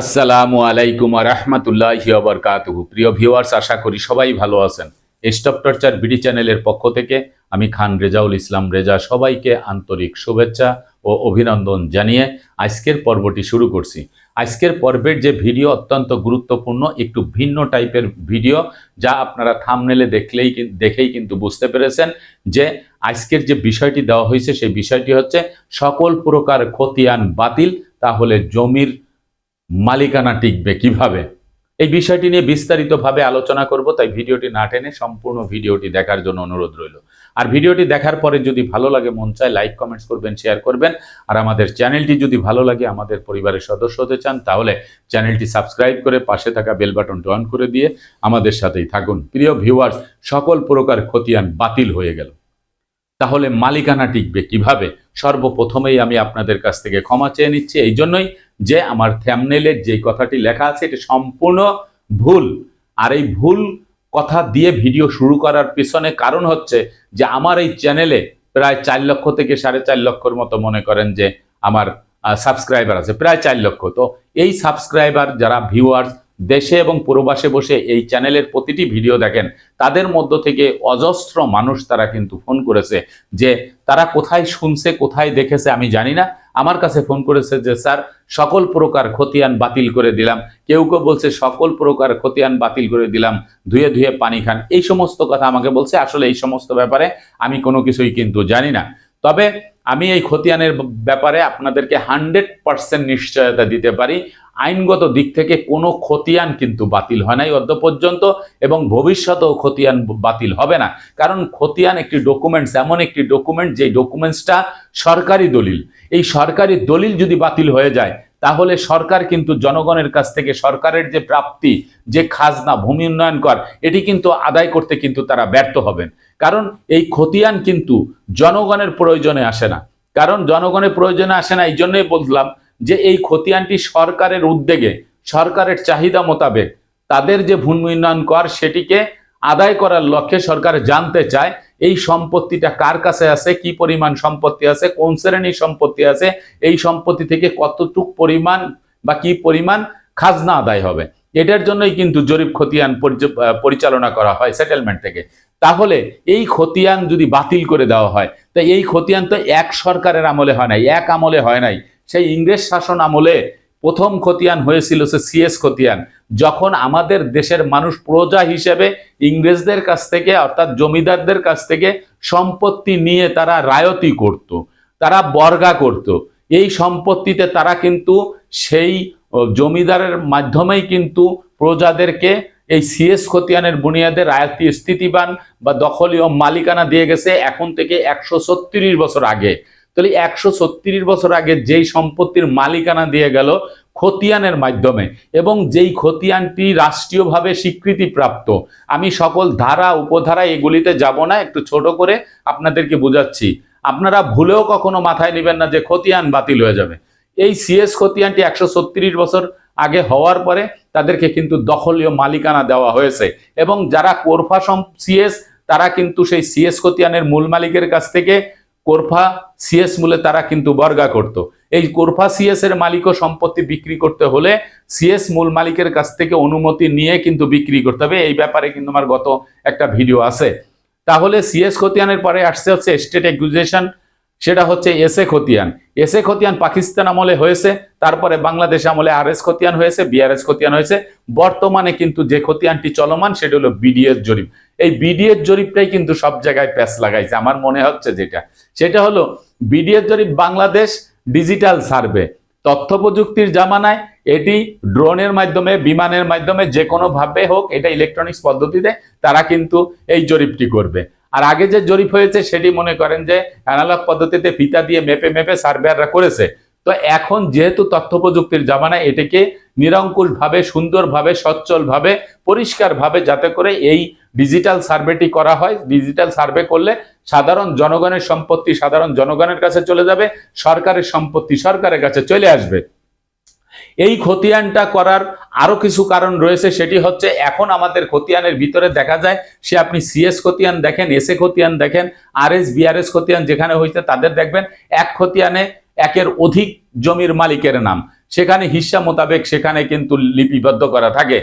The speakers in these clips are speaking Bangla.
আসসালামু আলাইকুম রহমতুল্লাহ বরকাতুহু। প্রিয় ভিউয়ার্স, আশা করি সবাই ভালো আছেন। স্টপ টর্চার বিডি চ্যানেলের পক্ষ থেকে আমি খান রেজাউল ইসলাম রেজা সবাইকে আন্তরিক শুভেচ্ছা ও অভিনন্দন জানিয়ে আজকের পর্বটি শুরু করছি। আজকের পর্বের যে ভিডিও অত্যন্ত গুরুত্বপূর্ণ, একটু ভিন্ন টাইপের ভিডিও যা আপনারা থামনেলে দেখলেই দেখেই কিন্তু বুঝতে পেরেছেন যে আজকের যে বিষয়টি দেওয়া হয়েছে, সেই বিষয়টি হচ্ছে সকল প্রকার খতিয়ান বাতিল, তাহলে জমির মালিকানা টিকবে কীভাবে? এই বিষয়টি নিয়ে বিস্তারিতভাবে আলোচনা করব, তাই ভিডিওটি না টেনে সম্পূর্ণ ভিডিওটি দেখার জন্য অনুরোধ রইল। আর ভিডিওটি দেখার পরে যদি ভালো লাগে, মন চায়, লাইক, কমেন্টস করবেন, শেয়ার করবেন। আর আমাদের চ্যানেলটি যদি ভালো লাগে, আমাদের পরিবারের সদস্য হতে চান, তাহলে চ্যানেলটি সাবস্ক্রাইব করে পাশে থাকা বেল বাটনটি অন করে দিয়ে আমাদের সাথেই থাকুন। প্রিয় ভিউয়ার্স, সকল প্রকার খতিয়ান বাতিল হয়ে গেল। তাহলে মালিকানা টিকবে কীভাবে? সর্বপ্রথমেই আমি আপনাদের কাছ থেকে ক্ষমা চেয়ে নিচ্ছি। এই জন্যই যে আমার থ্যামনেলের যে কথাটি লেখা আছে, এটি সম্পূর্ণ ভুল। আর এই ভুল কথা দিয়ে ভিডিও শুরু করার পিছনে কারণ হচ্ছে যে আমার এই চ্যানেলে প্রায় চার লক্ষ থেকে সাড়ে চার লক্ষর মতো মনে করেন যে আমার সাবস্ক্রাইবার আছে, প্রায় চার লক্ষ। তো এই সাবস্ক্রাইবার যারা ভিউয়ার্স দেশে এবং প্রবাসে বসে এই চ্যানেলের প্রতিটি ভিডিও দেখেন, তাদের মধ্য থেকে অজস্র মানুষ তারা কিন্তু ফোন করেছে যে তারা কোথায় শুনছে, কোথায় দেখেছে আমি জানি না। আমার কাছে ফোন করেছে যে, স্যার, সকল প্রকার খতিয়ান বাতিল করে দিলাম। কেউ কেউ বলছে, সকল প্রকার খতিয়ান বাতিল করে দিলাম। ধুয়ে ধুয়ে পানি খান। এই সমস্ত কথা আমাকে বলছে। আসলে এই সমস্ত ব্যাপারে আমি কোনো কিছুই কিন্তু জানি না। তবে আমি এই খতিয়ানের ব্যাপারে আপনাদেরকে হান্ড্রেড পার্সেন্ট নিশ্চয়তা দিতে পারি। আইনগত দিক থেকে কোনো খতিয়ান কিন্তু বাতিল হয় নাই অদ্য পর্যন্ত এবং ভবিষ্যতেও খতিয়ান বাতিল হবে না। কারণ খতিয়ান একটি ডকুমেন্টস এমন একটি ডকুমেন্ট যে ডকুমেন্টসটা সরকারি দলিল। এই সরকারি দলিল যদি বাতিল হয়ে যায়, তাহলে সরকার কিন্তু জনগণের কাছ থেকে সরকারের যে প্রাপ্তি, যে খাজনা, ভূমি উন্নয়ন কর, এটি কিন্তু আদায় করতে কিন্তু তারা ব্যর্থ হবেন। কারণ এই খতিয়ান কিন্তু জনগণের প্রয়োজনে আসে না। কারণ জনগণের প্রয়োজনে আসে না এই জন্যই বললাম যে এই খতিয়ানটি সরকারের উদ্যোগে, সরকারের চাহিদা মোতাবেক তাদের যে ভূমি উন্নয়ন কর সেটিকে আদায় করার লক্ষ্যে সরকার জানতে চায়, এই সম্পত্তিটা কার কাছে আছে, কি পরিমাণ সম্পত্তি আছে, কোন শ্রেণির সম্পত্তি আছে, এই সম্পত্তি থেকে কতটুক পরিমাণ বা কি পরিমাণ খাজনা আদায় হবে। এটার জন্যই কিন্তু জরিপ খতিয়ান পরিচ- পরিচালনা করা হয় সেটেলমেন্ট থেকে। তাহলে এই খতিয়ান যদি বাতিল করে দেওয়া হয়, তা এই খতিয়ান তো এক সরকারের আমলে হয় নাই, এক আমলে হয় নাই। সেই ইংরেজ শাসন আমলে প্রথম খতিয়ান হয়েছিল সে সিএস খতিয়ান। যখন আমাদের দেশের মানুষ প্রজা হিসেবে ইংরেজদের কাছ থেকে, অর্থাৎ জমিদারদের কাছ থেকে সম্পত্তি নিয়ে তারা রায়তি করত, তারা বর্গা করত। এই সম্পত্তিতে তারা কিন্তু সেই জমিদারের মাধ্যমেই কিন্তু প্রজাদেরকে এই সিএস খতিয়ানের বুনিয়াদে রায়তি স্থিতিবান বা দখলীয় মালিকানা দিয়ে গেছে এখন থেকে একশো ছত্রিশ বছর আগে। তাহলে একশো ছত্রিশ বছর আগে যেই সম্পত্তির মালিকানা দিয়ে গেল খতিয়ানের মাধ্যমে এবং যেই খতিয়ানটি রাষ্ট্রীয়ভাবে স্বীকৃতিপ্রাপ্ত, আমি সকল ধারা, উপধারা এগুলিতে যাব না, একটু ছোট করে আপনাদেরকে বোঝাচ্ছি। আপনারা ভুলেও কখনো মাথায় নেবেন না যে খতিয়ান বাতিল হয়ে যাবে। এই সিএস খতিয়ানটি একশো ছত্রিশ বছর আগে হওয়ার পরে তাদেরকে কিন্তু দখলীয় মালিকানা দেওয়া হয়েছে এবং যারা কোরফা সিএস, তারা কিন্তু সেই সিএস খতিয়ানের মূল মালিকের কাছ থেকে কোরফা সিএস মূলে তারা কিন্তু বর্গা করত। এই কোরফা সিএস এর মালিক ও সম্পত্তি বিক্রি করতে হলে সিএস মূল মালিকের কাছ থেকে অনুমতি নিয়ে কিন্তু বিক্রি করতে হবে। এই ব্যাপারে কিন্তু আমার গত একটা ভিডিও আছে। তাহলে সিএস খতিয়ানের পরে আসছে হচ্ছে স্টেট একুজেশন সেটা হচ্ছে এসএ খতিয়ান। এসএ খতিয়ান পাকিস্তান আমলে হয়েছে, তারপরে বাংলাদেশ আমলে আর এস খতিয়ান হয়েছে, বিআরএস খতিয়ান হয়েছে। বর্তমানে কিন্তু যে খতিয়ানটি চলমান, সেটা হলো বিডিএস জরিপ। এই বিডিএস জরিপটাই কিন্তু সব জায়গায় প্যাচ লাগাইছে। আমার মনে হচ্ছে যেটা। সেটা হলো বিডিএস জরিপ বাংলাদেশ ডিজিটাল সার্ভে। তথ্য প্রযুক্তির জামানায় এটি ড্রোনের মাধ্যমে, বিমানের মাধ্যমে, যে কোনো ভাবে হোক, এটা ইলেকট্রনিক্স পদ্ধতিতে তারা কিন্তু এই জরিপটি করবে। আর আগে যে জরিপ হয়েছে, সেটি মনে করেন যে অ্যানালগ পদ্ধতিতে ফিতা দিয়ে মেপে মেপে সার্ভেয়াররা করেছে। তো এখন যেহেতু তথ্য প্রযুক্তির জামানায় এটিকে নিরঙ্কুশভাবে, সুন্দরভাবে, সচ্ছলভাবে, পরিষ্কারভাবে যাতে করে এই ডিজিটাল সার্ভেটি করা হয়। ডিজিটাল সার্ভে করলে সাধারণ জনগণের সম্পত্তি সাধারণ জনগণের কাছে চলে যাবে, সরকারের সম্পত্তি সরকারের কাছে চলে আসবে। এই খতিয়ানটা করার আরও কিছু কারণ রয়েছে, সেটি হচ্ছে এখন আমাদের খতিয়ানের ভিতরে দেখা যায়, সে আপনি সিএস খতিয়ান দেখেন এসএ খতিয়ান দেখেন আর এস বিআরএস খতিয়ান যেখানে হয়েছে, তাদের দেখবেন এক খতিয়ানে একের অধিক জমির মালিকের নাম। সেখানে হিসা মোতাবেক সেখানে কিন্তু লিপিবদ্ধ করা থাকে।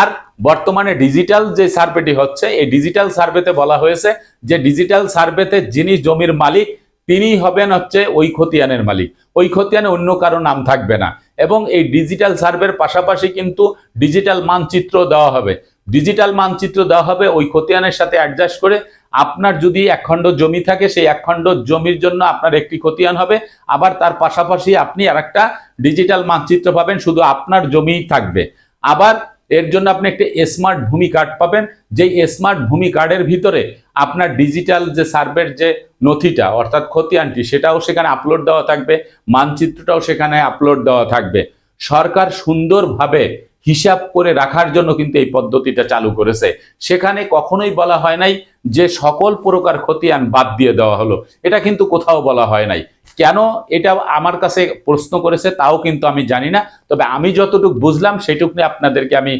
আর বর্তমানে ডিজিটাল যে সার্ভেটি হচ্ছে, এই ডিজিটাল সার্ভেতে বলা হয়েছে যে ডিজিটাল সার্ভেতে যিনি জমির মালিক তিনি হবেন হচ্ছে ওই খতিয়ানের মালিক। ওই খতিয়ানে অন্য কারও নাম থাকবে না। এবং এই ডিজিটাল সার্ভের পাশাপাশি কিন্তু ডিজিটাল মানচিত্র দেওয়া হবে। ডিজিটাল মানচিত্র দেওয়া হবে ওই খতিয়ানের সাথে অ্যাডজাস্ট করে আপনার যদি একখণ্ড জমি থাকে, সেই একখণ্ড জমির জন্য আপনার একটি খতিয়ান হবে। আবার তার পাশাপাশি আপনি আর একটা ডিজিটাল মানচিত্র পাবেন, শুধু আপনার জমিই থাকবে। আবার এর জন্য আপনি একটা স্মার্ট ভূমি কার্ড পাবেন। যেই স্মার্ট ভূমি কার্ডের ভিতরে আপনার ডিজিটাল যে সার্ভের যে নথিটা, অর্থাৎ খতিয়ানটি, সেটাও সেখানে আপলোড দেওয়া থাকবে, মানচিত্রটাও সেখানে আপলোড দেওয়া থাকবে। সরকার সুন্দরভাবে হিসাব করে রাখার জন্য কিন্তু এই পদ্ধতিটা চালু করেছে। সেখানে কখনোই বলা হয় নাই যে সকল প্রকার খতিয়ান বাদ দিয়ে দেওয়া হলো। এটা কিন্তু কোথাও বলা হয় নাই। কেন এটা আমার কাছে প্রশ্ন করেছে তাও কিন্তু আমি জানি না। তবে আমি যতটুকু বুঝলাম সেটুকু নিয়ে আপনাদেরকে আমি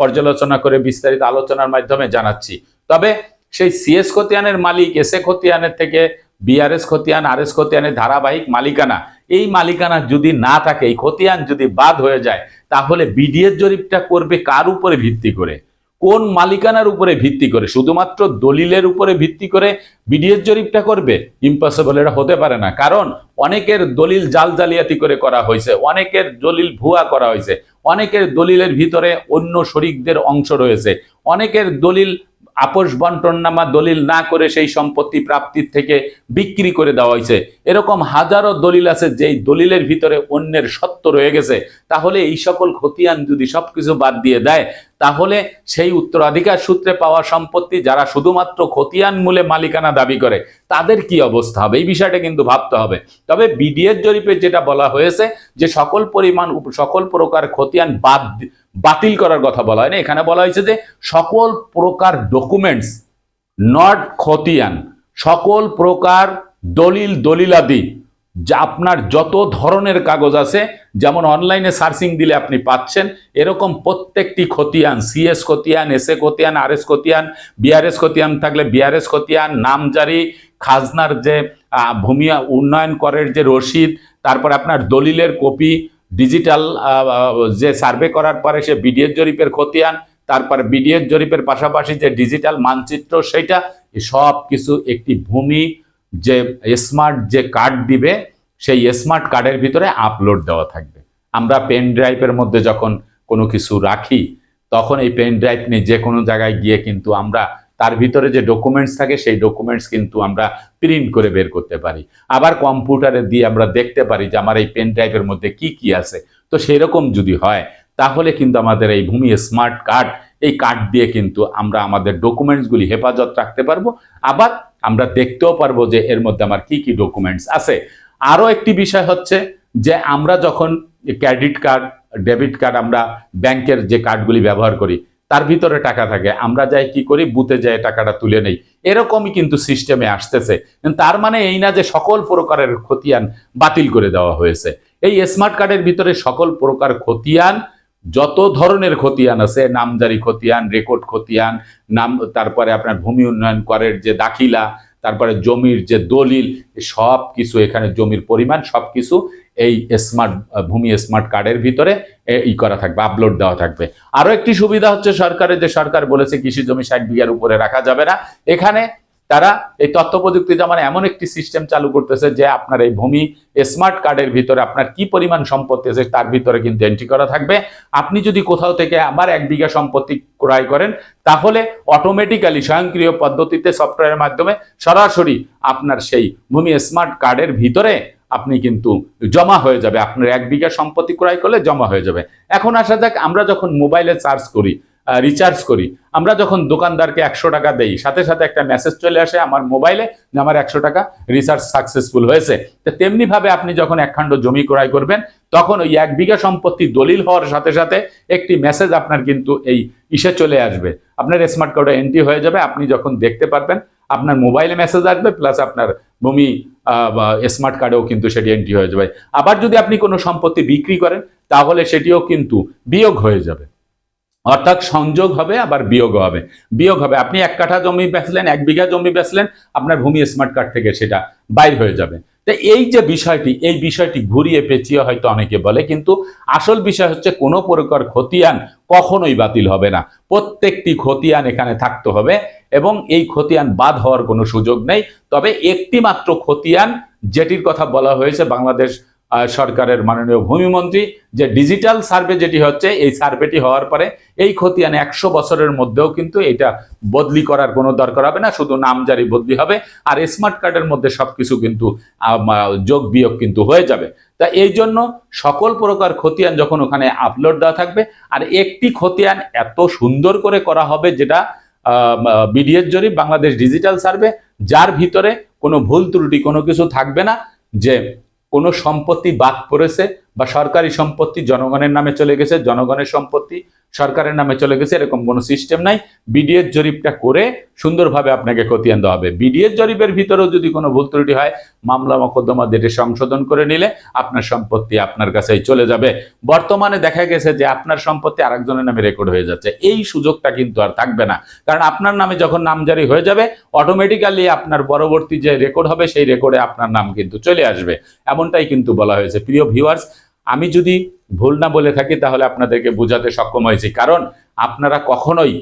পর্যালোচনা করে বিস্তারিত আলোচনার মাধ্যমে জানাচ্ছি। তবে সেই সিএস খতিয়ানের মালিক, এস এ খতিয়ানের থেকে বিআরএস খতিয়ান আরএস খতিয়ানের ধারাবাহিক মালিকানা এই মালিকানা যদি না থাকে, এই খতিয়ান যদি বাদ হয়ে যায়, তাহলে বিডিএস জরিপটা করবে কার উপরে ভিত্তি করে? কোন মালিকানার উপরে ভিত্তি করে? শুধুমাত্র দলিলের উপরে ভিত্তি করে বিডিএস জরিপটা করবে? ইম্পসিবল এটা হতে পারে না। কারণ অনেকের দলিল জাল জালিয়াতি করে করা হয়েছে, অনেকের দলিল ভুয়া করা হয়েছে, অনেকের দলিলের ভিতরে অন্য শরিকদের অংশ রয়েছে, অনেকের দলিল আপোষ বন্টননামা দলিল না করে সেই সম্পত্তি প্রাপ্তির থেকে বিক্রি করে দেওয়া হয়েছে। এরকম হাজারো দলিল আছে, যেই দলিলের ভিতরে অন্যের সত্য রয়ে গেছে। তাহলে এই সকল খতিয়ান যদি সবকিছু বাদ দিয়ে দেয়, তাহলে সেই উত্তরাধিকার সূত্রে পাওয়া সম্পত্তি যারা শুধুমাত্র খতিয়ান মূলে মালিকানা দাবি করে, তাদের কি অবস্থা হবে? এই বিষয়টা কিন্তু ভাবতে হবে। তবে বিডিএর জরিপে যেটা বলা হয়েছে, যে সকল পরিমাণ সকল প্রকার খতিয়ান বাদ বাতিল করার কথা বলা হয় না এখানে বলা হয়েছে যে সকল প্রকার ডকুমেন্টস নট খতিয়ান সকল প্রকার দলিল দলিলাদি, যা আপনার যত ধরনের কাগজ আছে, যেমন অনলাইনে সার্চিং দিলে আপনি পাচ্ছেন, এরকম প্রত্যেকটি খতিয়ান সিএস খতিয়ান এস এ খতিয়ান আর এস খতিয়ান বিআরএস খতিয়ান থাকলে বিআরএস খতিয়ান নামজারি, খাজনার যে ভূমি উন্নয়ন করের যে রসিদ, তারপর আপনার দলিলের কপি ডিজিটাল যে সার্ভে করার পরে সে বিডিএস জরিপের খতিয়ান, তারপর বিডিএস জরিপের পাশাপাশি যে ডিজিটাল মানচিত্র সেটা সব কিছু একটি ভূমি যে স্মার্ট যে কার্ড দিবে, সেই স্মার্ট কার্ডের ভিতরে আপলোড দেওয়া থাকবে। আমরা পেন ড্রাইভের মধ্যে যখন কোনো কিছু রাখি, তখন এই পেন ড্রাইভ নিয়ে যে কোনো জায়গায় গিয়ে কিন্তু আমরা তার ভিতরে যে ডকুমেন্টস থাকে, সেই ডকুমেন্টস কিন্তু আমরা প্রিন্ট করে বের করতে পারি। আবার কম্পিউটারে দিয়ে আমরা দেখতে পারি যে আমার এই পেন ড্রাইভের মধ্যে কি কি আছে। তো সেরকম যদি হয়, তাহলে কিন্তু আমাদের এই ভূমি স্মার্ট কার্ড এই কার্ড দিয়ে কিন্তু আমরা আমাদের ডকুমেন্টসগুলি হেফাজত রাখতে পারব। আবার আমরা দেখতেও পারব যে এর মধ্যে আমার কি কি ডকুমেন্টস আছে। আরও একটি বিষয় হচ্ছে যে আমরা যখন ক্রেডিট কার্ড ডেবিট কার্ড আমরা ব্যাংকের যে কার্ডগুলি ব্যবহার করি তার ভিতরে টাকা থাকে। আমরা যাই কি করি, বুথে যাই টাকাটা তুলে নেই। এরকমই কিন্তু সিস্টেমে আসতেছে। তার মানে এই না যে সকল প্রকারের খতিয়ান বাতিল করে দেওয়া হয়েছে। এই স্মার্ট কার্ডের ভিতরে সকল প্রকার খতিয়ান, যত ধরনের খতিয়ান আছে, নামজারি খতিয়ান রেকর্ড খতিয়ান, নাম, তারপরে আপনার ভূমি উন্নয়ন করের যে দাখিলা, তারপরে জমির যে দলিল সব কিছু এখানে জমির পরিমাণ সব কিছু এই স্মার্ট ভূমি স্মার্ট কার্ডের ভিতরে ই করা থাকবে আপলোড দেওয়া থাকবে। আরও একটি সুবিধা হচ্ছে সরকারের, যে সরকার বলেছে কৃষি জমি ষাট বিঘার উপরে রাখা যাবে না। এখানে তারা এই তথ্য প্রযুক্তি জামানে এমন একটি সিস্টেম চালু করতেছে যে আপনার এই ভূমি স্মার্ট কার্ডের ভিতরে আপনার কি পরিমাণ সম্পত্তি আছে তার ভিতরে কিন্তু এন্ট্রি করা থাকবে। আপনি যদি কোথাও থেকে আবার এক বিঘা সম্পত্তি ক্রয় করেন, তাহলে অটোমেটিক্যালি স্বয়ংক্রিয় পদ্ধতিতে সফটওয়্যারের মাধ্যমে সরাসরি আপনার সেই ভূমি স্মার্ট কার্ডের ভিতরে আপনি কিন্তু জমা হয়ে যাবে। আপনার এক বিঘা সম্পত্তি ক্রয় করলে জমা হয়ে যাবে। এখন আসা যাক, আমরা যখন মোবাইলে চার্জ করি রিচার্জ করি, আমরা যখন দোকানদারকে একশো টাকা দেই, সাথে সাথে একটা মেসেজ চলে আসে আমার মোবাইলে যে আমার একশো টাকা রিচার্জ সাকসেসফুল হয়েছে। তো তেমনিভাবে আপনি যখন একখণ্ড জমি ক্রয় করবেন, তখন ওই এক বিঘা সম্পত্তি দলিল হওয়ার সাথে সাথে একটি মেসেজ আপনার কিন্তু এই ইসে চলে আসবে। আপনার স্মার্ট কার্ডে এন্ট্রি হয়ে যাবে, আপনি যখন দেখতে পারবেন, আপনার মোবাইলে মেসেজ আসবে প্লাস আপনার ভূমি স্মার্ট কার্ডেও কিন্তু সেটি এন্ট্রি হয়ে যাবে। আবার যদি আপনি কোনো সম্পত্তি বিক্রি করেন, তাহলে সেটিও কিন্তু বিয়োগ হয়ে যাবে। অর্থাৎ সংযোগ হবে, আবার বিয়োগ হবে। বিয়োগ হবে। আপনি এক কাঠা জমি বেচলেন, এক বিঘা জমি বেচলেন, আপনার ভূমি স্মার্ট কার্ড থেকে সেটা বাইর হয়ে যাবে। তো এই যে বিষয়টি, এই বিষয়টি ঘুরিয়ে পেঁচিয়ে হয়তো অনেকে বলে, কিন্তু আসল বিষয় হচ্ছে কোনো প্রকার খতিয়ান কখনোই বাতিল হবে না। প্রত্যেকটি খতিয়ান এখানে থাকতে হবে এবং এই খতিয়ান বাদ হওয়ার কোনো সুযোগ নেই। তবে একটি মাত্র খতিয়ান, যেটির কথা বলা হয়েছে বাংলাদেশ সরকারের মাননীয় ভূমিমন্ত্রী যে ডিজিটাল সার্ভে যেটি হচ্ছে এই সার্ভেটি হওয়ার পরে এই খতিয়ান একশো বছরের মধ্যেও কিন্তু এটা বদলি করার কোনো দরকার হবে না শুধু নামজারি বদলি হবে আর স্মার্ট কার্ডের মধ্যে সবকিছু কিন্তু আম, আহ, যোগ বিয়োগ কিন্তু হয়ে যাবে। তা এই জন্য সকল প্রকার খতিয়ান যখন ওখানে আপলোড দেওয়া থাকবে আর একটি খতিয়ান এত সুন্দর করে করা হবে যেটা বিডিএস জরিপ বাংলাদেশ ডিজিটাল সার্ভে যার ভিতরে কোনো ভুল ত্রুটি কোনো কিছু থাকবে না যে কোনো সম্পত্তি বাদ পড়েছে বা সরকারি সম্পত্তি জনগণের নামে চলে গেছে জনগণের সম্পত্তি সরকারের নামে চলে গেছে, এরকম কোনো সিস্টেম নাই। বিডিএস জরিপটা করে সুন্দরভাবে আপনাকে খতিয়ান দেওয়া হবে। বিডিএস জরিপের ভিতরেও যদি কোনো ভুল ত্রুটি হয়, মামলা মকদ্দমা যেটি সংশোধন করে নিলে আপনার সম্পত্তি আপনার কাছেই চলে যাবে। বর্তমানে দেখা গেছে যে আপনার সম্পত্তি আরেকজনের নামে রেকর্ড হয়ে যাচ্ছে। এই সুযোগটা কিন্তু আর থাকবে না। কারণ আপনার নামে যখন নামজারি হয়ে যাবে অটোমেটিক্যালি আপনার পরবর্তী যে রেকর্ড হবে, সেই রেকর্ডে আপনার নাম কিন্তু চলে আসবে। এমনটাই কিন্তু বলা হয়েছে। প্রিয় ভিউয়ার্স আমি যদি ভুল না বলে থাকি, তাহলে আপনাদেরকে বোঝাতে সক্ষম হয়েছি। কারণ আপনারা কখনোই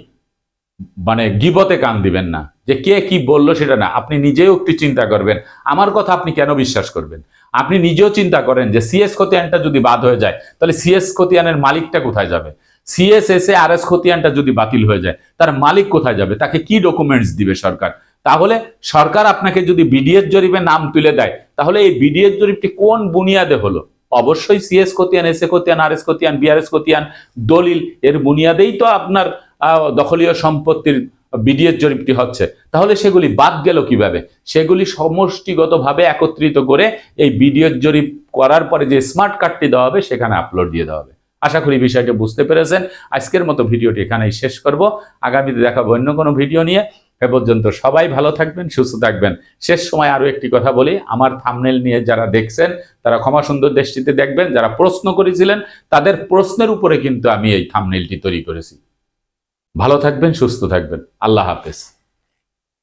মানে গিবতে কান দিবেন না যে কে কি বলল সেটা না। আপনি নিজেও একটু চিন্তা করবেন, আমার কথা আপনি কেন বিশ্বাস করবেন? আপনি নিজেও চিন্তা করেন যে সিএস খতিয়ানটা যদি বাদ হয়ে যায়, তাহলে সিএস খতিয়ানের মালিকটা কোথায় যাবে? সিএসএস এ আর এস খতিয়ানটা যদি বাতিল হয়ে যায়, তার মালিক কোথায় যাবে? তাকে কি ডকুমেন্টস দিবে সরকার? তাহলে সরকার আপনাকে যদি বিডিএস জরিপে নাম তুলে দেয়, তাহলে এই বিডিএস জরিপটি কোন বুনিয়াদে হলো? অবশ্যই সিএস কোতিয়ান এস এ খতিয়ান আর এস খতিয়ান বিআরএস কোতিয়ান দলিল এর বুনিয়াদেই তো আপনার দখলীয় সম্পত্তির বিডিএস জরিপটি হচ্ছে। তাহলে সেগুলি বাদ গেল কীভাবে? সেগুলি সমষ্টিগতভাবে একত্রিত করে এই বিডিএস জরিপ করার পরে যে স্মার্ট কার্ডটি দেওয়া হবে, সেখানে আপলোড দিয়ে দেওয়া হবে। আশা করি বিষয়টি বুঝতে পেরেছেন। আজকের মতো ভিডিওটি এখানেই শেষ করব। আগামীতে দেখাবো অন্য কোনো ভিডিও নিয়ে। এ পর্যন্ত সবাই ভালো থাকবেন, সুস্থ থাকবেন। শেষ সময় আরও একটি কথা বলি, আমার থামনেল নিয়ে যারা দেখছেন, তারা ক্ষমা সুন্দর দৃষ্টিতে দেখবেন, যারা প্রশ্ন করেছিলেন, তাদের প্রশ্নের উপরে কিন্তু আমি এই থামনেলটি তৈরি করেছি। ভালো থাকবেন, সুস্থ থাকবেন। আল্লাহ হাফেজ।